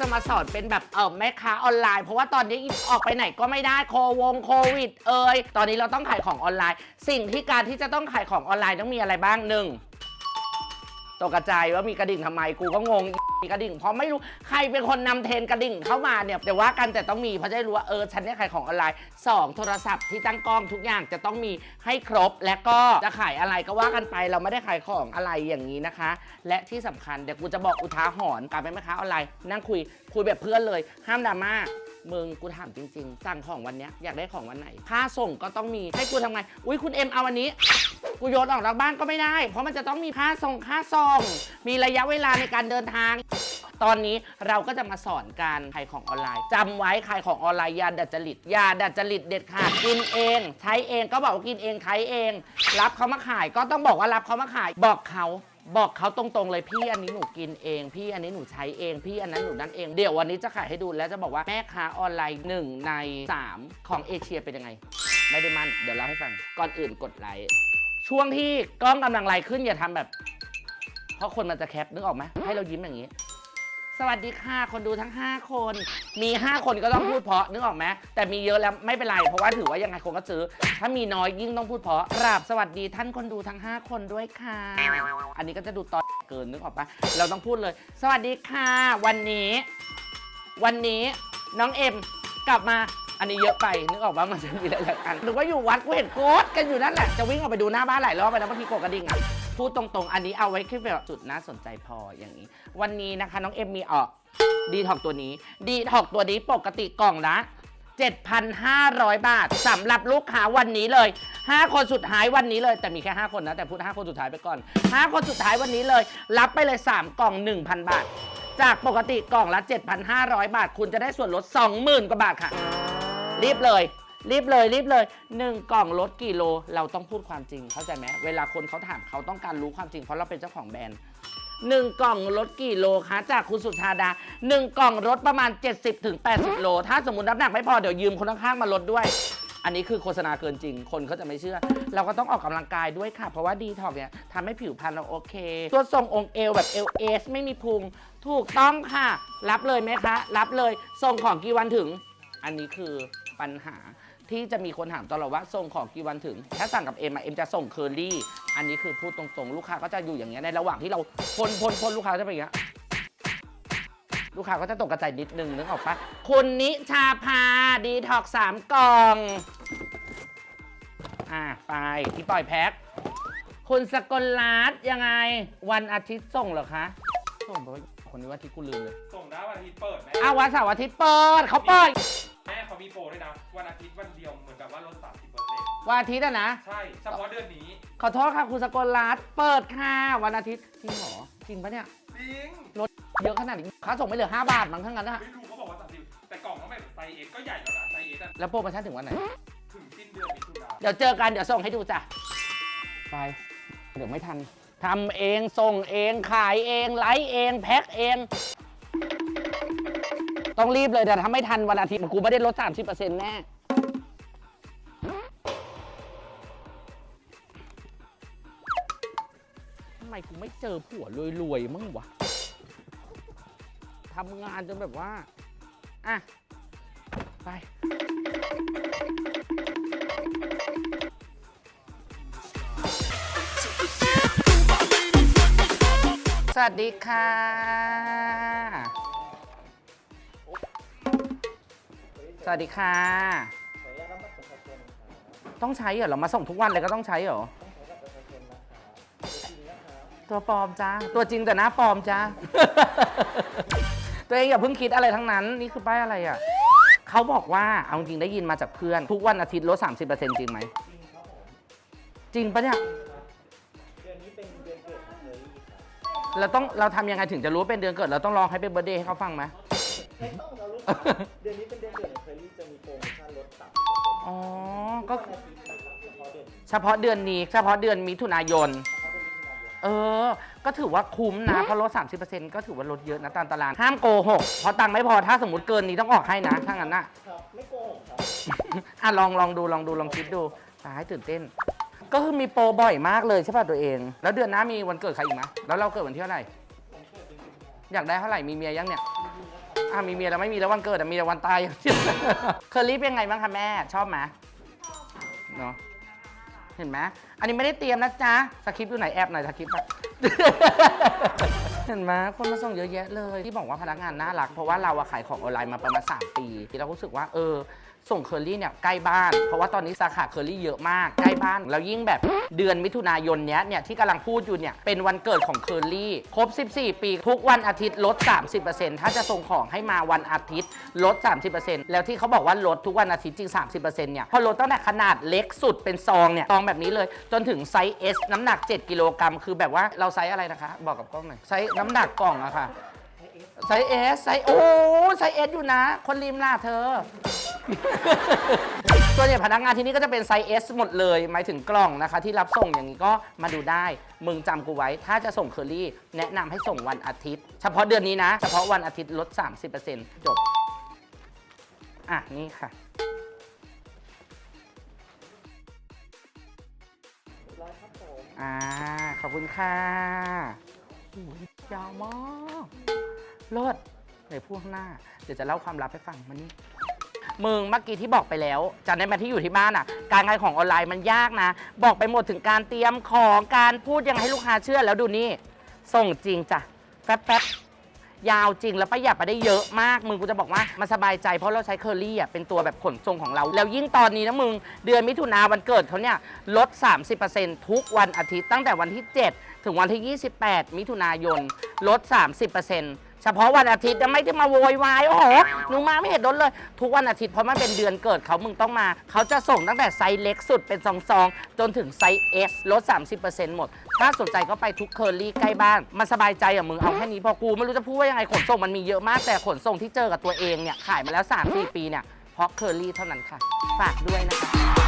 จะมาสอนเป็นแบบเออแม่ค้าออนไลน์ เพราะว่าตอนนี้ออกไปไหนก็ไม่ได้โควงโควิด เอยตอนนี้เราต้องขายของออนไลน์ สิ่งที่การที่จะต้องขายของออนไลน์ต้องมีอะไรบ้างหนึ่งตกกระจายว่ามีกระดิ่งทำไมกูก็งง กระดิ่ง เพราะไม่รู้ใครเป็นคนนำเทรนกระดิ่งเข้ามาเนี่ยแต่ว่ากันแต่ต้องมีเพราะจะได้รู้ว่าเออฉันเนี่ยขายของออนไลน์สองโทรศัพท์ที่ตั้งกล้องทุกอย่างจะต้องมีให้ครบ และก็จะขายอะไรก็ว่ากันไปเราไม่ได้ขายของอะไรอย่างนี้นะคะ และที่สำคัญเดี๋ยวกูจะบอกอุทาหรณ์การเป็นแม่ค้าออนไลน์นั่งคุยคุยแบบเพื่อนเลย ห้ามดราม่ามึงกูถามจริง ๆ สั่งของวันนี้อยากได้ของวันไหน ค่าส่งก็ต้องมีให้กูทำไงอุ้ยคุณเอ็มเอาวันนี้ กูโยนออกจากบ้านก็ไม่ได้ เพราะมันจะต้องมีค่าส่งค่าส่ง มีระยะเวลาในการเดินทาง ตอนนี้เราก็จะมาสอนการขายของออนไลน์จำไว้ขายของออนไลน์อยาดัดจริตอยาดัดจริตเด็ดขาดกินเอง ใช้เองก็บอกว่ากินเองใช้เอง รับเขามาขายก็ต้องบอกว่ารับเขามาขาย บอกเขาบอกเขาตรงๆเลยพี่อันนี้หนูกินเอง พี่อันนี้หนูใช้เอง พี่อันนั้นหนูนั่นเอง เดี๋ยววันนี้จะขายให้ดูแล้วจะบอกว่าแม่ค้าออนไลน์หนึ่งในสามของเอเชียเป็นยังไง ไม่ได้มั่นเดี๋ยวเล่าให้ฟังก่อนอื่นกดไลค์ ช่วงที่กล้องกำลังไล่ขึ้นอย่าทำแบบ เพราะคนมันจะแคปนึกออกไหมให้เรายิ้มอย่างนี้ สวัสดีค่ะคนดูทั้ง 5 คน มี 5 คนก็ต้องพูดเพราะนึกออกไหมแต่มีเยอะแล้วไม่เป็นไร เพราะว่าถือว่ายังไงคนก็ซื้อ ถ้ามีน้อยยิ่งต้องพูดเพราะกราบสวัสดีท่านคนดูทั้ง 5 คนด้วยค่ะ อันนี้ก็จะดูตอนเกินนึกออกปะเราต้องพูดเลย สวัสดีค่ะ วันนี้ วันนี้น้องเอ็มกลับมา อันนี้เยอะไปนึกออกว่ามันจะมีหลายๆอันหรือว่าอยู่วัดกูเห็นโกดกันอยู่นั่นแหละจะวิ่งออกไปดูหน้าบ้านหลายรอบไปนะบางทีโกดกระดิ่งอะพูดตรงๆ อันนี้เอาไว้แค่แบบจุดน่าสนใจพออย่างนี้ วันนี้นะคะน้องเอ็มมีออกดีท็อกตัวนี้ดีท็อกตัวนี้ปกติกล่องละ7,500 บาทสำหรับลูกค้าวันนี้เลย 5 คนสุดท้ายวันนี้เลย แต่มีแค่ 5 คนนะ แต่พูด 5 คนสุดท้ายไปก่อน 5 คนสุดท้ายวันนี้เลย รับไปเลย 3 กล่อง 1,000 บาท จากปกติกล่องละ 7,500 บาท คุณจะได้ส่วนลด 20,000 กว่าบาทค่ะ รีบเลย รีบเลยรีบเลย1กล่องลดกี่โล เราต้องพูดความจริงเข้าใจไหมเวลาคนเขาถามเขาต้องการรู้ความจริง เพราะเราเป็นเจ้าของแบรนด์หนึ่งกล่องลดกี่โลคะจากคุณสุชาดาหนึ่งกล่องลดประมาณ 70-80ถึง80โล ถ้าสมมติน้ำหนักไม่พอเดี๋ยวยืมคนข้างๆมาลดด้วย อันนี้คือโฆษณาเกินจริง คนเขาจะไม่เชื่อ เราก็ต้องออกกำลังกายด้วยค่ะ เพราะว่าดีท็อกเนี่ยทำให้ผิวพรรณเราโอเค ตัวทรงองค์เอวแบบเอลเอสไม่มีพุงถูกต้องค่ะ รับเลยไหมคะ รับเลยส่งของกี่วันถึง อันนี้คือ ปัญหา ที่จะมีคนถามตลอดว่าส่งของกี่วันถึง ถ้าสั่งกับเอ็มอะเอ็มจะส่งเคอรี่ อันนี้คือพูดตรงๆ ลูกค้าก็จะอยู่อย่างเงี้ยในระหว่างที่เราพ่นพ่นพ่นลูกค้าจะเป็นอย่างเงี้ยลูกค้าก็จะตกกระจายนิดนึงนึกออกปะคุณนิชาพาดีท็อกสามกล่อง อ่าไปที่ปล่อยแพ็คคุณสกลรัตน์ยังไง วันอาทิตย์ส่งเหรอคะ ส่งไปว่าคนนี้วันอาทิตย์กูลืมเลย ส่งได้วันอาทิตย์เปิดแม่อ้าววันเสาร์อาทิตย์เปิดเขาเปิดแม่เขามีโปรด้วยนะ วันอาทิตย์วันเดียวเหมือนแบบว่าลด 30%วันอาทิตย์อะนะ ใช่ เฉพาะเดือนนี้ขอโทษค่ะคุณสกลรัตน์เปิดค่ะวันอาทิตย์จริงเหรอจริงปะเนี่ย จริงเยอะขนาดนี้ค่าส่งไม่เหลือ 5 บาทมั้งทั้งนั้นนะไม่รู้เขาบอกว่า 30 แต่กล่องต้องแบบไซส์เอสก็ใหญ่แล้วนะไซส์เอสแล้วโปรโมชั่นถึงวันไหน ถึงสิ้นเดือนมิถุนาเดี๋ยวเจอกันเดี๋ยวส่งให้ดูจ้ะไปเดี๋ยวไม่ทันทำเองส่งเองขายเองไลฟ์เองแพ็คเอง ต้องรีบเลยแต่ถ้าไม่ทันวันอาทิตย์กูไม่ได้ลด 30%แน่ทำไมกูไม่เจอผัวรวยๆมั่งวะทำงานจนแบบว่า อะ ไป สวัสดีค่ะ สวัสดีค่ะต้องใช้เหรอเรามาส่งทุกวันเลยก็ต้องใช้เหรอตัวปลอมจ้า ตัวจริงแต่หน้าปลอมจ้า ตัวเองอย่าเพิ่งคิดอะไรทั้งนั้น นี่คือป้ายอะไรอะ เขาบอกว่า เอาจริงได้ยินมาจากเพื่อน ทุกวันอาทิตย์ลด 30%จริงไหม จริงปะเนี่ย เดือนนี้เป็นเดือนเกิดของเชอรี่ครับเราต้องเราทำยังไงถึงจะรู้ว่าเป็นเดือนเกิด เราต้องร้องให้เป็นเบอร์เดย์ให้เขาฟังไหมไม่ต้องนะลูก เดือนนี้เป็นเดือนเกิดของเชอรี่จะมีโปรโมชั่นลด30%อ๋อ ก็ทุวันอาทิตย์นะครับเฉพาะเดือนนี้เฉพาะเดือนนี้ เฉพาะเดือนมิถุนายน เฉพาะเดือนมิถุนายนเออ ก็ถือว่าคุ้มนะ เพราะลด 30%ก็ถือว่าลดเยอะนะตามตารางห้ามโกหก เพราะตังค์ไม่พอ ถ้าสมมติเกินนี้ต้องออกให้นะ ถ้างั้นน่ะ ครับไม่โกหกครับอะลองลองดูลองดูลองคิดดูตายตื่นเต้น ก็คือมีโปรบ่อยมากเลยใช่ป่ะตัวเอง แล้วเดือนหน้ามีวันเกิดใครอีกไหมแล้วเราเกิดวันที่เท่าไหร่ผมเกิดเป็นมิถุนายนอยากได้เท่าไหร่มีเมียยังเนี่ย อะมีเมียแล้วไม่มีแล้ววันเกิดอะมีแต่วันตายอย่างเดียวเคอรี่เป็นไงบ้างคะแม่ ชอบไหมเนาะเห็นไหมอันนี้ไม่ได้เตรียมนะจ๊ะสคริปต์อยู่ไหนแอบหน่อยสคริปต์อะ เห็นไหมคนมาส่งเยอะแยะเลย ที่บอกว่าพนักงานน่ารัก เพราะว่าเราอะขายของออนไลน์มาประมาณ 3 ปีเราก็รู้สึกว่าเออ ส่งเคอรี่เนี่ยใกล้บ้าน เพราะว่าตอนนี้สาขาเคอรี่เยอะมากใกล้บ้าน แล้วยิ่งแบบเดือนมิถุนายนเนี้ยเนี่ยที่กำลังพูดอยู่เนี่ยเป็นวันเกิดของเคอรี่ครบ 14 ปี ทุกวันอาทิตย์ลด 30%ถ้าจะส่งของให้มาวันอาทิตย์ลด 30%แล้วที่เขาบอกว่าลดทุกวันอาทิตย์จริง 30%เนี่ยพอลดตั้งแต่ขนาดเล็กสุดเป็นซองเนี่ยซองแบบนี้เลย จนถึงไซส์ S น้ำหนัก 7 กิโลกรัมคือแบบว่าเราไซส์อะไรนะคะ บอกกับกล้องหน่อยไซส์น้ำหนักกล่องอะค่ะไซส์เอสไซส์โอ้ไซส์เอสอยู่นะ คนริมล่ะเธอ ส่วนใหญ่พนักงานที่นี่ก็จะเป็นไซส์เอสหมดเลยหมายถึงกล่องนะคะ ที่รับส่งอย่างนี้ก็มาดูได้ มึงจำกูไว้ ถ้าจะส่งเคอรี่ แนะนำให้ส่งวันอาทิตย์ เฉพาะเดือนนี้นะ เฉพาะวันอาทิตย์ลด 30%จบ อะ นี่ค่ะ อ่า ขอบคุณค่ะโอ้ยยาวมากเลิศเดี๋ยวพูดข้างหน้า เดี๋ยวจะเล่าความลับให้ฟังมานี่ มึงเมื่อกี้ที่บอกไปแล้วจำได้ไหมที่อยู่ที่บ้านอะ การขายของออนไลน์มันยากนะ บอกไปหมดถึงการเตรียมของการพูดยังไงให้ลูกค้าเชื่อแล้วดูนี่ ส่งจริงจ้ะแป๊บแป๊บยาวจริงแล้วประหยัดไปได้เยอะมากมึงกูจะบอกว่ามันสบายใจเพราะเราใช้เคอรี่อะเป็นตัวแบบขนส่งของเรา แล้วยิ่งตอนนี้นะมึง เดือนมิถุนาวันเกิดเขาเนี่ยลด 30%ทุกวันอาทิตย์ตั้งแต่วันที่ 7 ถึงวันที่ 28 มิถุนายนลด 30% เฉพาะวันอาทิตย์จะไม่ได้มาโวยวายโอ้โหหนูมาไม่เห็นลดเลย ทุกวันอาทิตย์เพราะมันเป็นเดือนเกิดเขามึงต้องมา เขาจะส่งตั้งแต่ไซส์เล็กสุดเป็นซองๆ จนถึงไซส์ S ลด 30%หมด ถ้าสนใจก็ไปทุกเคอรี่ใกล้บ้าน มันสบายใจอะมึงเอาแค่นี้พอกูไม่รู้จะพูดว่ายังไงขนส่งมันมีเยอะมากแต่ขนส่งที่เจอกับตัวเองเนี่ยขายมาแล้ว3-4ปีเนี่ยเพราะเคอรี่เท่านั้นค่ะ ฝากด้วยนะคะ